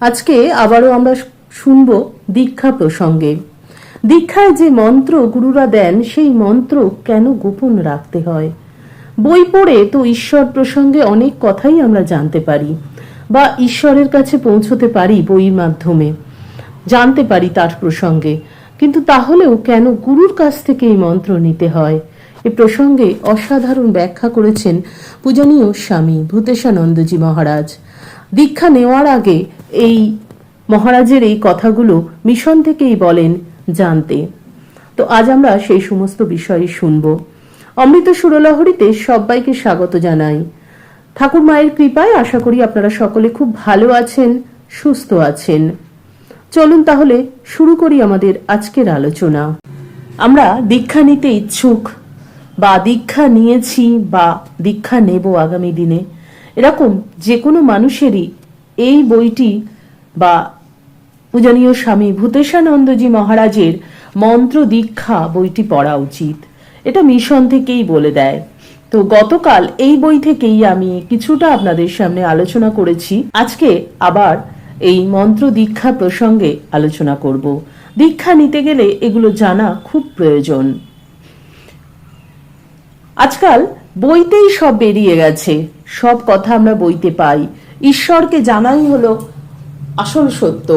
আজকে আবারও আমরা শুনব দীক্ষা প্রসঙ্গে। দীক্ষায় যে মন্ত্র গুরুরা দেন, সেই মন্ত্র কেন গোপন রাখতে হয়? বই পড়ে তো ঈশ্বর প্রসঙ্গে অনেক কথাই আমরা জানতে পারি, বা ঈশ্বরের কাছে পৌঁছতে পারি বইয়ের মাধ্যমে। জানতে পারি তার প্রসঙ্গে, কিন্তু তাহলেও কেন গুরুর কাছ থেকে এই মন্ত্র নিতে হয়? এ প্রসঙ্গে অসাধারণ ব্যাখ্যা করেছেন পূজনীয় স্বামী ভূতেশানন্দজি মহারাজ। দীক্ষা নেওয়ার আগে এই মহারাজের এই কথাগুলো মিশন থেকেই বলেন জানতে। তো আজ আমরা সেই সমস্ত বিষয়ে শুনব। অমৃত সুরলহরীতে সবাইকে স্বাগত জানাই। ঠাকুর মায়ের কৃপায় আশা করি আপনারা সকলে খুব ভালো আছেন, সুস্থ আছেন। চলুন তাহলে শুরু করি আমাদের আজকের আলোচনা। আমরা দীক্ষা নিতে ইচ্ছুক, বা দীক্ষা নিয়েছি, বা দীক্ষা নেব আগামী দিনে। এরকম যে কোনো মানুষেরই এই বইটি বা পূজনীয় স্বামী ভূতেশানন্দজি মহারাজের মন্ত্র দীক্ষা বইটি পড়া উচিত। এটা মিশন থেকেই বলে দেয়। তো গতকাল এই বই থেকেই আমি কিছুটা আপনাদের সামনে আলোচনা করেছি। আজকে আবার এই মন্ত্র দীক্ষা প্রসঙ্গে আলোচনা করব। দীক্ষা নিতে গেলে এগুলো জানা খুব প্রয়োজন। আজকাল বইতেই সব বেরিয়ে গেছে। সব কথা আমরা বইতে পাই। ঈশ্বরকে জানাই হলো আসল সত্য।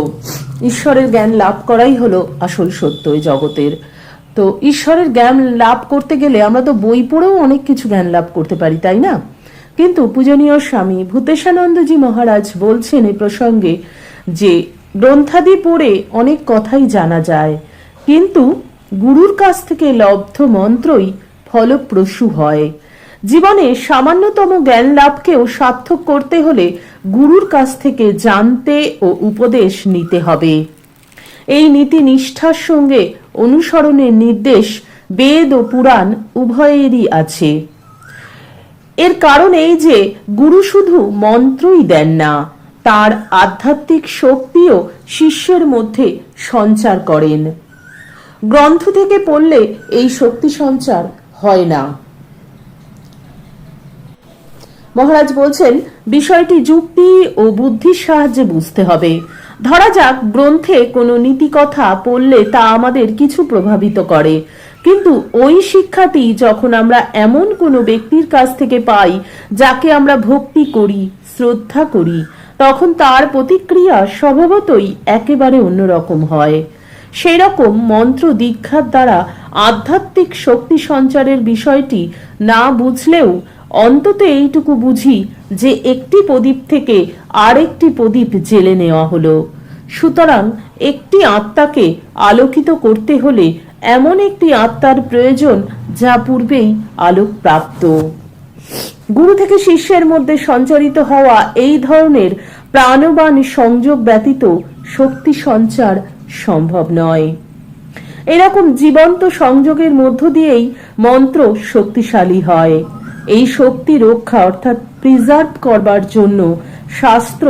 ঈশ্বরের জ্ঞান লাভ করাই হলো আসল সত্য এই জগতের। তো ঈশ্বরের জ্ঞান লাভ করতে গেলে আমরা তো বই পড়েও অনেক কিছু জ্ঞান লাভ করতে পারি, তাই না? কিন্তু পূজনীয় স্বামী ভূতেশানন্দজি মহারাজ বলছেন এই প্রসঙ্গে যে গ্রন্থাদি পড়ে অনেক কথাই জানা যায়, কিন্তু গুরুর কাছ থেকে লব্ধ মন্ত্রই ফলপ্রসূ হয়। জীবনে সামান্যতম জ্ঞান লাভকেও সার্থক করতে হলে গুরুর কাছ থেকে জানতে ও উপদেশ নিতে হবে। এই নীতি নিষ্ঠার সঙ্গে অনুসরণের নির্দেশ বেদ ও পুরাণ উভয়েরই আছে। এর কারণ এই যে গুরু শুধু মন্ত্রই দেন না, তার আধ্যাত্মিক শক্তিও শিষ্যের মধ্যে সঞ্চার করেন। গ্রন্থ থেকে পড়লে এই শক্তি সঞ্চার হয় না। মহারাজ বলছেন, বিষয়টি যুক্তি ও বুদ্ধির সাহায্যে বুঝতে হবে। ধরা যাক, গ্রন্থে কোনো নীতি কথা পড়লে তা আমাদের কিছু প্রভাবিত করে। কিন্তু ওই শিক্ষাটি যখন আমরা এমন কোনো ব্যক্তির কাছ থেকে পাই, যাকে আমরা ভক্তি করি, শ্রদ্ধা করি, তখন তার প্রতিক্রিয়া স্বভাবতই একেবারে অন্যরকম হয়। সেই রকম মন্ত্র দীক্ষার দ্বারা আধ্যাত্মিক শক্তি সঞ্চারের বিষয়টি না বুঝলেও অন্তত এইটুকু বুঝি যে একটি প্রদীপ থেকে আরেকটি প্রদীপ জেলে নেওয়া হলো। সুতরাং একটি আত্মাকে আলোকিত করতে হলে এমন একটি আত্মার প্রয়োজন যা পূর্বেই আলোক প্রাপ্ত গুরু থেকে শিষ্যের মধ্যে সঞ্চারিত হওয়া এই ধরনের প্রাণবান সংযোগ ব্যতীত শক্তি সঞ্চার সম্ভব নয়। এরকম জীবন্ত সংযোগের মধ্য দিয়েই মন্ত্র শক্তিশালী হয়। এই শক্তি রক্ষা অর্থাৎ প্রিজার্ভ করবার জন্য শাস্ত্র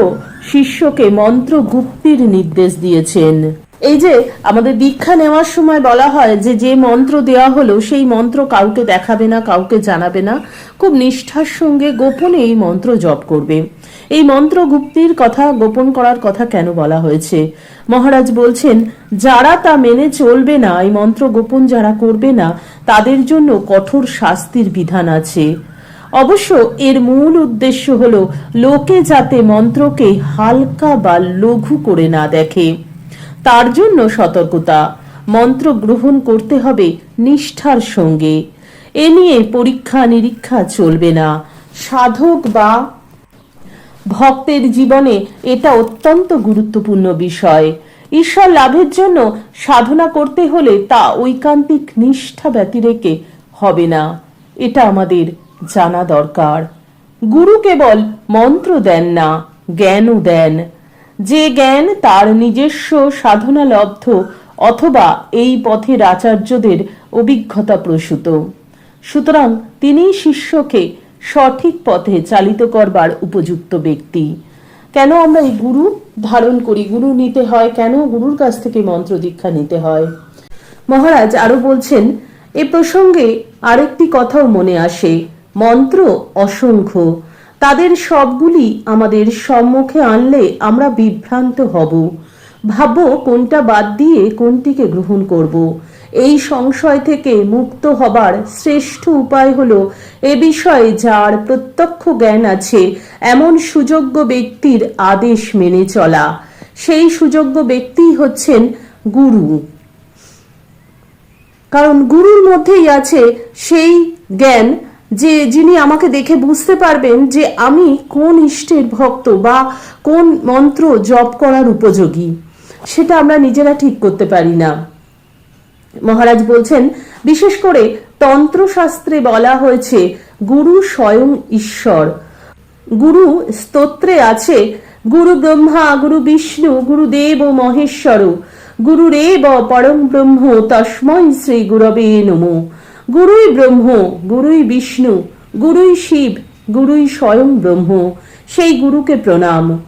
শিষ্যকে মন্ত্র গুপ্তির নির্দেশ দিয়েছেন। এই যে আমাদের দীক্ষা নেওয়ার সময় বলা হয় যে যে মন্ত্র দেওয়া হলো সেই মন্ত্র কাউকে দেখাবে না, কাউকে জানাবে না। খুব নিষ্ঠার সঙ্গে গোপনে এই মন্ত্র জপ করবে। এই মন্ত্র গুপ্তির কথা গোপন করার কথা কেন বলা হয়েছে? মহারাজ বলছেন, যারা তা মেনে চলবে না, এই মন্ত্র গোপন যারা করবে না, তাদের জন্য কঠোর শাস্তির বিধান আছে। অবশ্য এর মূল উদ্দেশ্য হলো, লোকে যাতে মন্ত্রকে হালকা বা লঘু করে না দেখে। তার জন্য সতর্কতা। মন্ত্র গ্রহণ করতে হবে নিষ্ঠার সঙ্গে। এ নিয়ে পরীক্ষা নিরীক্ষা চলবে না। সাধক বা ভক্তের জীবনে এটা অত্যন্ত গুরুত্বপূর্ণ বিষয়। ঈশ্বর লাভের জন্য সাধনা করতে হলে তা ঐকান্তিক নিষ্ঠা ব্যতিরেকে হবে না। এটা আমাদের জানা দরকার। গুরু কেবল মন্ত্র দেন না, জ্ঞানও দেন। যে জ্ঞান তার নিজস্ব সাধনা লব্ধ অথবা এই পথের আচার্যদের অভিজ্ঞতা প্রসূত। সুতরাং তিনি শিষ্যকে সঠিক পথে চালিত করবার উপযুক্ত ব্যক্তি। কেন আমরা এই গুরু ধারণ করি? গুরু নিতে হয় কেন? গুরুর কাছ থেকে মন্ত্র দীক্ষা নিতে হয়। মহারাজ আরও বলছেন, এ প্রসঙ্গে আরেকটি কথাও মনে আসে। মন্ত্র অসংখ্য। তাদের সবগুলি আমাদের সম্মুখে আনলে আমরা বিভ্রান্ত হব। ভাববো কোনটা বাদ দিয়ে কোনটিকে গ্রহণ করব। এই সংশয় থেকে মুক্ত হবার শ্রেষ্ঠ উপায় হল এ বিষয়ে যার প্রত্যক্ষ জ্ঞান আছে, এমন সুযোগ্য ব্যক্তির আদেশ মেনে চলা। সেই সুযোগ্য ব্যক্তি হচ্ছেন গুরু। কারণ গুরুর মধ্যেই আছে সেই জ্ঞান যে যিনি আমাকে দেখে বুঝতে পারবেন যে আমি কোন ইষ্টের ভক্ত বা কোন মন্ত্র জপ করার উপযোগী। সেটা আমরা নিজেরা ঠিক করতে পারি না। মহারাজ বলছেন, বিশেষ করে তন্ত্রশাস্ত্রে বলা হয়েছে, গুরু স্বয়ং ঈশ্বর। গুরু স্তোত্রে আছে, গুরু ব্রহ্মা, গুরু বিষ্ণু গুরুদেব ও মহেশ্বর। গুরুরেব পরম ব্রহ্ম, তস্মৈ শ্রী গুরবে নমো। গুরুই ব্রহ্ম, গুরুই বিষ্ণু, গুরুই শিব, গুরুই স্বয়ং ব্রহ্ম। সেই গুরুকে প্রণাম।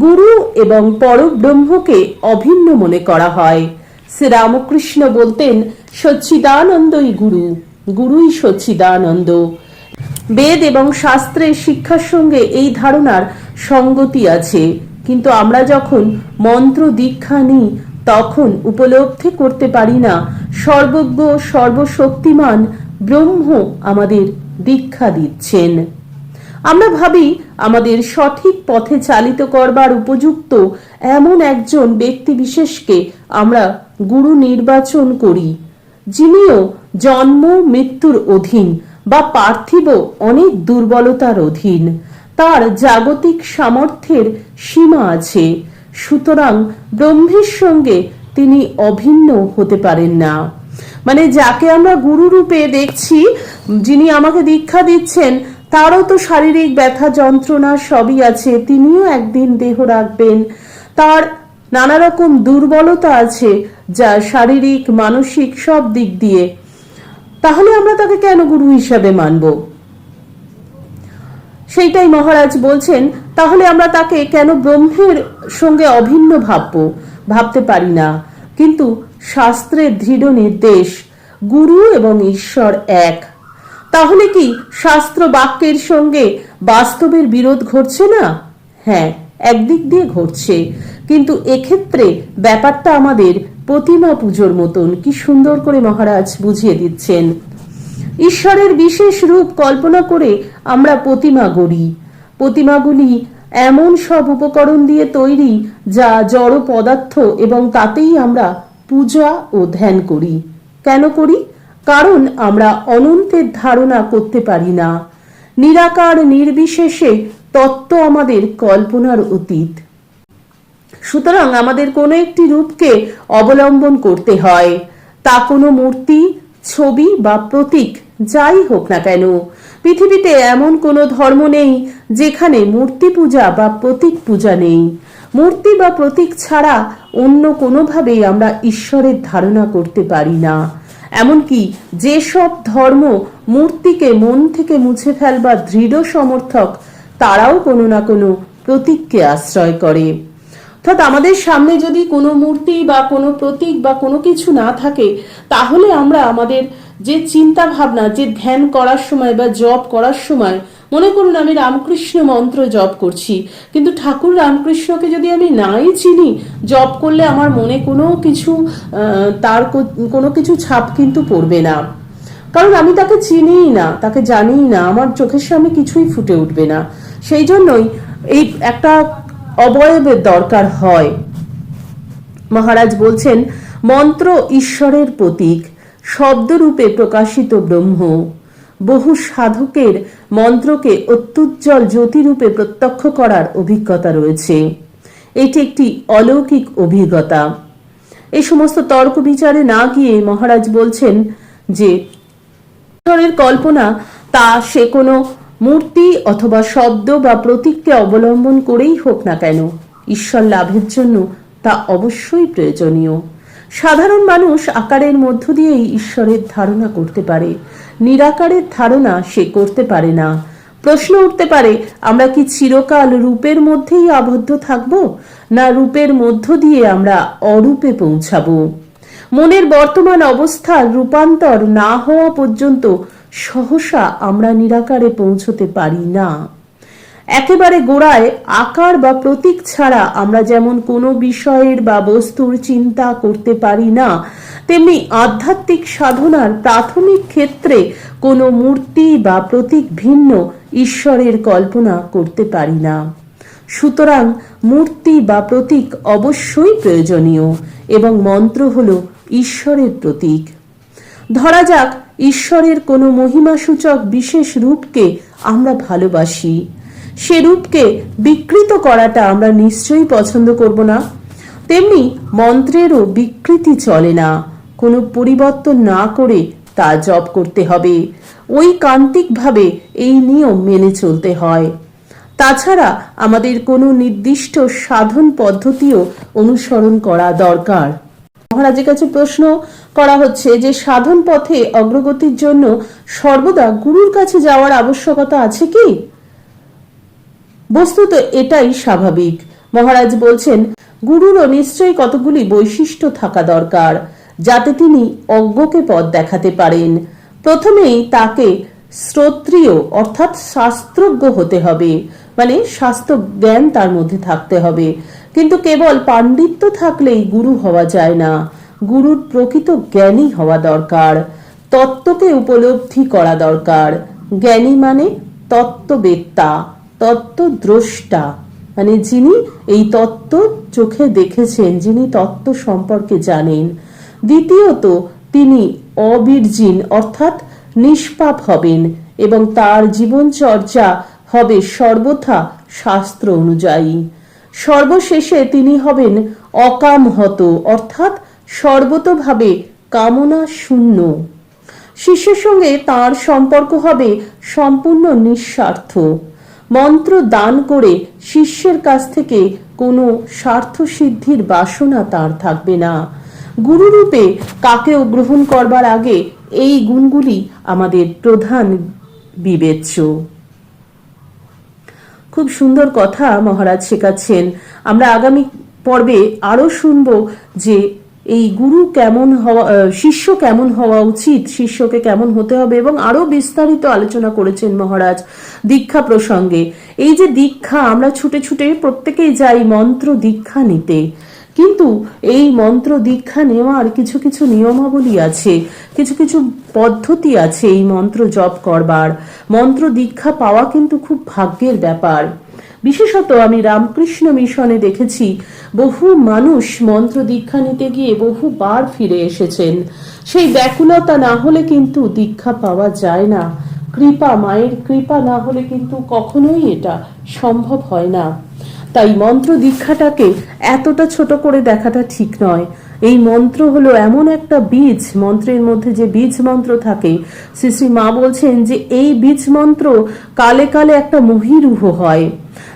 গুরু এবং পরব্রহ্মকে অভিন্ন মনে করা হয়। শ্রীরামকৃষ্ণ বলতেন, সচ্চিদানন্দই গুরু, গুরুই সচ্চিদানন্দ। বেদ এবং শাস্ত্রের শিক্ষার সঙ্গে এই ধারণার সঙ্গতি আছে। কিন্তু আমরা যখন মন্ত্র দীক্ষা নিই, তখন উপলব্ধি করতে পারি না, সর্বজ্ঞ সর্বশক্তিমান ব্রহ্ম আমাদের দীক্ষা দিচ্ছেন। আমরা ভাবি, আমাদের সঠিক পথে চালিত করবার উপযুক্ত এমন একজন ব্যক্তি বিশেষকে আমরা গুরু নির্বাচন করি। যিনিও জন্ম, মৃত্যুর অধীন বা পার্থিব অনেক দুর্বলতার অধীন, তার জাগতিক সামর্থ্যের সীমা আছে, সুতরাং ব্রহ্মের সঙ্গে তিনি অভিন্ন হতে পারেন না। মানে যাকে আমরা গুরু রূপে দেখছি, যিনি আমাকে দীক্ষা দিচ্ছেন, তারও তো শারীরিক ব্যথা যন্ত্রণা সবই আছে, তিনিও একদিন দেহ রাখবেন। তার নানা রকম দুর্বলতা আছে যা শারীরিক, মানসিক সব দিক দিয়ে। তাহলে আমরা তাকে কেন গুরু হিসাবে মানব? সেইটাই মহারাজ বলছেন, তাহলে আমরা তাকে কেন ব্রহ্মের সঙ্গে অভিন্ন ভাবব? ভাবতে পারি না। কিন্তু শাস্ত্রের দৃঢ় নির্দেশ, গুরু এবং ঈশ্বর এক। তাহলে কি শাস্ত্র বাক্যের সঙ্গে বাস্তবের বিরোধ ঘটছে না? হ্যাঁ একদিক দিয়ে ঘটছে। কিন্তু এক্ষেত্রে ব্যাপারটা আমাদের প্রতিমা পুজোর মতন। কি সুন্দর করে মহারাজ বুঝিয়ে দিচ্ছেন। ঈশ্বরের বিশেষ রূপ কল্পনা করে আমরা প্রতিমা গড়ি। প্রতিমাগুলি এমন সব উপকরণ দিয়ে তৈরি যা জড় পদার্থ এবং তাতেই আমরা পূজা ও ধ্যান করি। কেন করি? কারণ আমরা অনন্তের ধারণা করতে পারি না। নিরাকার নির্বিশেষে তত্ত্ব আমাদের কল্পনার অতীত। সুতরাং আমাদের কোনো একটি রূপকে অবলম্বন করতে হয়। তা কোনো মূর্তি, ছবি বা প্রতীক, যাই হোক না কেন। পৃথিবীতে এমন কোনো ধর্ম নেই যেখানে মূর্তি পূজা বা প্রতীক পূজা নেই। মূর্তি বা প্রতীক ছাড়া অন্য কোনোভাবেই আমরা ঈশ্বরের ধারণা করতে পারি না। এমনকি যেসব ধর্ম মূর্তিকে মন থেকে মুছে ফেলবার দৃঢ় সমর্থক, তারাও কোনো না কোনো প্রতীককে আশ্রয় করে। অর্থাৎ আমাদের সামনে যদি কোনো মূর্তি বা কোনো প্রতীক বা কোনো কিছু না থাকে, তাহলে আমরা আমাদের যে চিন্তা ভাবনা যে ধ্যান করার সময় বা জপ করার সময়, মনে করুন আমি রামকৃষ্ণ মন্ত্র জপ করছি, কিন্তু ঠাকুর রামকৃষ্ণকে যদি আমি নাই চিনি, জপ করলে আমার মনে কোনো কিছু তার কোনো কিছু ছাপ কিন্তু পড়বে না। কারণ আমি তাকে চিনিই না, তাকে জানিই না, আমার চোখের সামনে কিছুই ফুটে উঠবে না। সেই জন্যই এই একটা অবয়বের দরকার হয়। মহারাজ বলছেন, মন্ত্র ঈশ্বরের প্রতীক, শব্দরূপে প্রকাশিত ব্রহ্ম। বহু সাধকের মন্ত্রকে অত্যুজ্জ্বল জ্যোতিরূপে প্রত্যক্ষ করার অভিজ্ঞতা রয়েছে। এটি একটি অলৌকিক অভিজ্ঞতা। এই সমস্ত তর্ক বিচারে না গিয়ে মহারাজ বলছেন যে, ঈশ্বরের কল্পনা তা সে কোনো মূর্তি অথবা শব্দ বা প্রতীককে অবলম্বন করেই হোক না কেন, ঈশ্বর লাভের জন্য তা অবশ্যই প্রয়োজনীয়। সাধারণ মানুষ আকারের মধ্য দিয়েই ঈশ্বরের ধারণা করতে পারে। নিরাকারের ধারণা সে করতে পারে না। প্রশ্ন উঠতে পারে, আমরা কি চিরকাল রূপের মধ্যেই আবদ্ধ থাকব, না রূপের মধ্য দিয়ে আমরা অরূপে পৌঁছাবো? মনের বর্তমান অবস্থার রূপান্তর না হওয়া পর্যন্ত সহসা আমরা নিরাকারে পৌঁছতে পারি না। একেবারে গোড়ায় আকার বা প্রতীক ছাড়া আমরা যেমন কোনো বিষয়ের বা বস্তুর চিন্তা করতে পারি না, তেমনি আধ্যাত্মিক সাধনার প্রাথমিক ক্ষেত্রে কোনো মূর্তি বা প্রতীক ভিন্ন ঈশ্বরের কল্পনা করতে পারি না। সুতরাং মূর্তি বা প্রতীক অবশ্যই প্রয়োজনীয় এবং মন্ত্র হল ঈশ্বরের প্রতীক। ধরা যাক ঈশ্বরের কোনো মহিমাসূচক বিশেষ রূপকে আমরা ভালোবাসি। সে রূপকে বিকৃত করাটা আমরা নিশ্চয়ই পছন্দ করব না। তেমনি মন্ত্রেরও বিকৃতি চলে না। কোনো পরিবর্তন না করে তা জপ করতে হবে। ওই কান্তিকভাবে এই নিয়ম মেনে চলতে হয়। তাছাড়া আমাদের কোনো নির্দিষ্ট সাধন পদ্ধতিও অনুসরণ করা দরকার। মহারাজের কাছে প্রশ্ন করা হচ্ছে যে, সাধন পথে অগ্রগতির জন্য সর্বদা গুরুর কাছে যাওয়ার আবশ্যকতা আছে কি? বস্তুত এটাই স্বাভাবিক। মহারাজ বলছেন, গুরুরও নিশ্চয়ই কতগুলি বৈশিষ্ট্য থাকা দরকার, যাতে তিনি অজ্ঞকে পথ দেখাতে পারেন। প্রথমেই তাকে শ্রোত্রিয় অর্থাৎ শাস্ত্রজ্ঞ হতে হবে মানে শাস্ত্র জ্ঞান তার মধ্যে থাকতে হবে। কিন্তু কেবল পাণ্ডিত্য থাকলেই গুরু হওয়া যায় না। গুরুর প্রকৃত জ্ঞানী হওয়া দরকার। তত্ত্বকে উপলব্ধি করা দরকার। জ্ঞানী মানে তত্ত্ববেত্তা, তত্ত্বদ্রষ্টা। মানে যিনি এই তত্ত্ব চোখে দেখেছেন, যিনি তত্ত্ব সম্পর্কে জানেন। দ্বিতীয়ত, তিনি অবীর্জিন, অর্থাৎ নিষ্পাপ হবেন এবং তার জীবনচর্যা হবে সর্বথা শাস্ত্র অনুযায়ী। সর্বশেষে তিনি হবেন অকামহত, অর্থাৎ সর্বতভাবে কামনা শূন্য। শিষ্যের সঙ্গে তার সম্পর্ক হবে সম্পূর্ণ নিঃস্বার্থ। মন্ত্র দান করে শিষ্যের কাছ থেকে কোনো স্বার্থ সিদ্ধির বাসনা তার থাকবে না। গুরুরূপে কাকেও গ্রহণ করবার আগে এই গুণগুলি আমাদের প্রধান বিবেচ্য। খুব সুন্দর কথা মহারাজ শেখাচ্ছেন। আমরা আগামী পর্বে আরও শুনব যে এই গুরু কেমন হওয়া শিষ্য কেমন হওয়া উচিত, শিষ্যকে কেমন হতে হবে এবং আরও বিস্তারিত আলোচনা করেছেন মহারাজ দীক্ষা প্রসঙ্গে। এই যে দীক্ষা, আমরা ছুটে ছুটে প্রত্যেকেই যাই মন্ত্র দীক্ষা নিতে। কিন্তু এই মন্ত্র দীক্ষা নেওয়ার কিছু কিছু নিয়মাবলী আছে, কিছু কিছু পদ্ধতি আছে এই মন্ত্র জপ করবার। মন্ত্র দীক্ষা পাওয়া কিন্তু খুব ভাগ্যের ব্যাপার। বিশেষত আমি রামকৃষ্ণ মিশনে দেখেছি, বহু মানুষ মন্ত্র দীক্ষা নিতে গিয়ে বহুবার ফিরে এসেছেন। সেই ব্যাকুলতা না হলে কিন্তু দীক্ষা পাওয়া যায় না। কৃপা, মায়ের কৃপা না হলে কিন্তু কখনোই এটা সম্ভব হয় না। তাই মন্ত্র দীক্ষাটাকে এতটা ছোট করে দেখাটা ঠিক নয়। এই মন্ত্র হলো এমন একটা বীজ, মন্ত্রের মধ্যে যে বীজ মন্ত্র থাকে, শ্রী শ্রী মা বলছেন যে এই বীজ মন্ত্র কালে কালে একটা মহিরুহ হয়।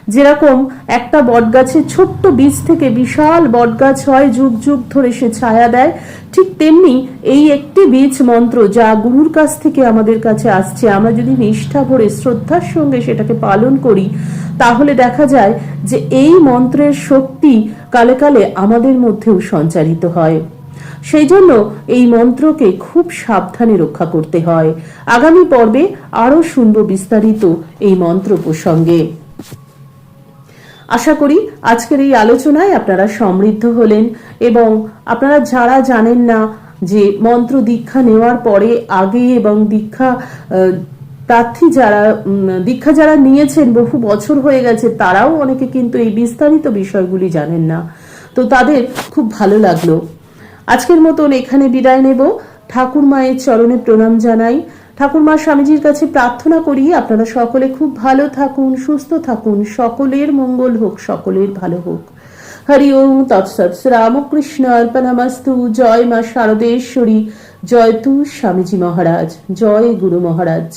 যেরকম একটা বটগাছের ছোট্ট বীজ থেকে বিশাল বটগাছ হয়, যুগ যুগ ধরে সে ছায়া দেয়। ঠিক তেমনি এই একটি বীজ মন্ত্র যা গুরুর কাছ থেকে আমাদের কাছে আসছে, আমরা যদি নিষ্ঠা ভরে, শ্রদ্ধার সঙ্গে সেটাকে পালন করি, তাহলে দেখা যায় যে এই মন্ত্রের শক্তি কালে কালে আমাদের মধ্যেও সঞ্চারিত হয়। সেই জন্য এই মন্ত্রকে খুব সাবধানে রক্ষা করতে হয়। আগামী পর্বে আরও শুনব বিস্তারিত এই মন্ত্র প্রসঙ্গে। আশা করি আজকের এই আলোচনায় আপনারা সমৃদ্ধ হলেন এবং আপনারা যারা জানেন না যে মন্ত্র দীক্ষা নেওয়ার পরে আগে এবং দীক্ষা প্রার্থী যারা দীক্ষা যারা নিয়েছেন বহু বছর হয়ে গেছে, তারাও অনেকে কিন্তু এই বিস্তারিত বিষয়গুলি জানেন না। তো তাদের খুব ভালো লাগল। আজকের মতন এখানে বিদায় নেব। ঠাকুর মায়ের চরণে প্রণাম জানাই। ঠাকুর মা স্বামীজির কাছে প্রার্থনা করি আপনারা সকলে খুব ভালো থাকুন, সুস্থ থাকুন, সকলের মঙ্গল হোক, সকলের ভালো হোক। হরি ওম তৎসৎ রামকৃষ্ণ অর্পণামস্তু, জয় মা শারদেশ্বরী, জয় তু স্বামীজি মহারাজ, জয় গুরু মহারাজ।